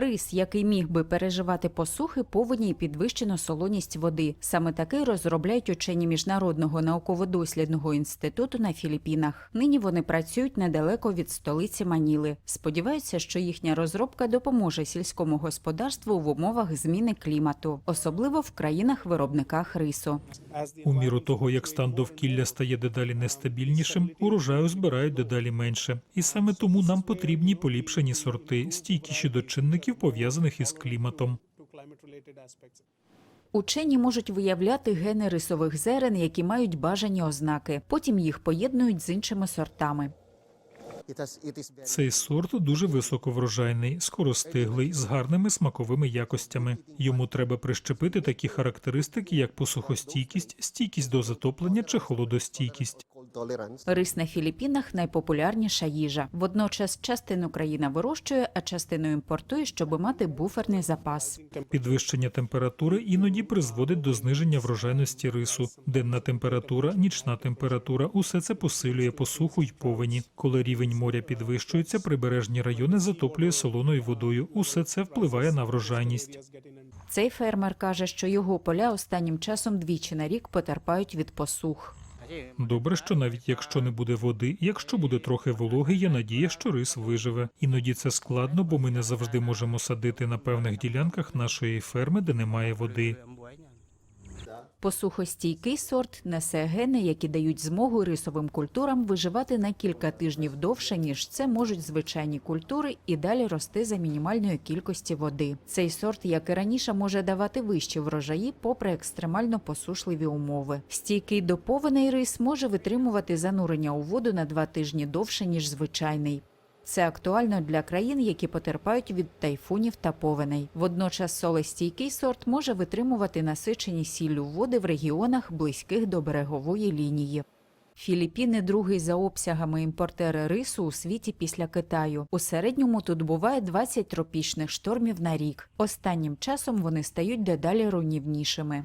Рис, який міг би переживати посухи, повені і підвищену солоність води. Саме такий розробляють учені міжнародного науково-дослідного інституту на Філіппінах. Нині вони працюють недалеко від столиці Маніли. Сподіваються, що їхня розробка допоможе сільському господарству в умовах зміни клімату, особливо в країнах-виробниках рису. У міру того, як стан довкілля стає дедалі нестабільнішим, урожаю збирають дедалі менше. І саме тому нам потрібні поліпшені сорти, стійкіші до чинників, пов'язаних із кліматом. Учені можуть виявляти гени рисових зерен, які мають бажані ознаки. Потім їх поєднують з іншими сортами. Цей сорт дуже високоврожайний, скоростиглий, з гарними смаковими якостями. Йому треба прищепити такі характеристики, як посухостійкість, стійкість до затоплення чи холодостійкість. Рис на Філіппінах найпопулярніша їжа. Водночас частину країна вирощує, а частину імпортує, щоб мати буферний запас. Підвищення температури іноді призводить до зниження врожайності рису. Денна температура, нічна температура усе це посилює посуху й повені. Коли рівень моря підвищується, прибережні райони затоплює солоною водою. Усе це впливає на врожайність. Цей фермер каже, що його поля останнім часом двічі на рік потерпають від посух. Добре, що навіть якщо не буде води, якщо буде трохи вологи, є надія, що рис виживе. Іноді це складно, бо ми не завжди можемо садити на певних ділянках нашої ферми, де немає води. Посухостійкий сорт несе гени, які дають змогу рисовим культурам виживати на кілька тижнів довше, ніж це можуть звичайні культури, і далі рости за мінімальної кількості води. Цей сорт, як і раніше, може давати вищі врожаї, попри екстремально посушливі умови. Стійкий допований рис може витримувати занурення у воду на два тижні довше, ніж звичайний. Це актуально для країн, які потерпають від тайфунів та повеней. Водночас солестійкий сорт може витримувати насичені сіллю води в регіонах, близьких до берегової лінії. Філіппіни другий за обсягами імпортери рису у світі після Китаю. У середньому тут буває 20 тропічних штормів на рік. Останнім часом вони стають дедалі руйнівнішими.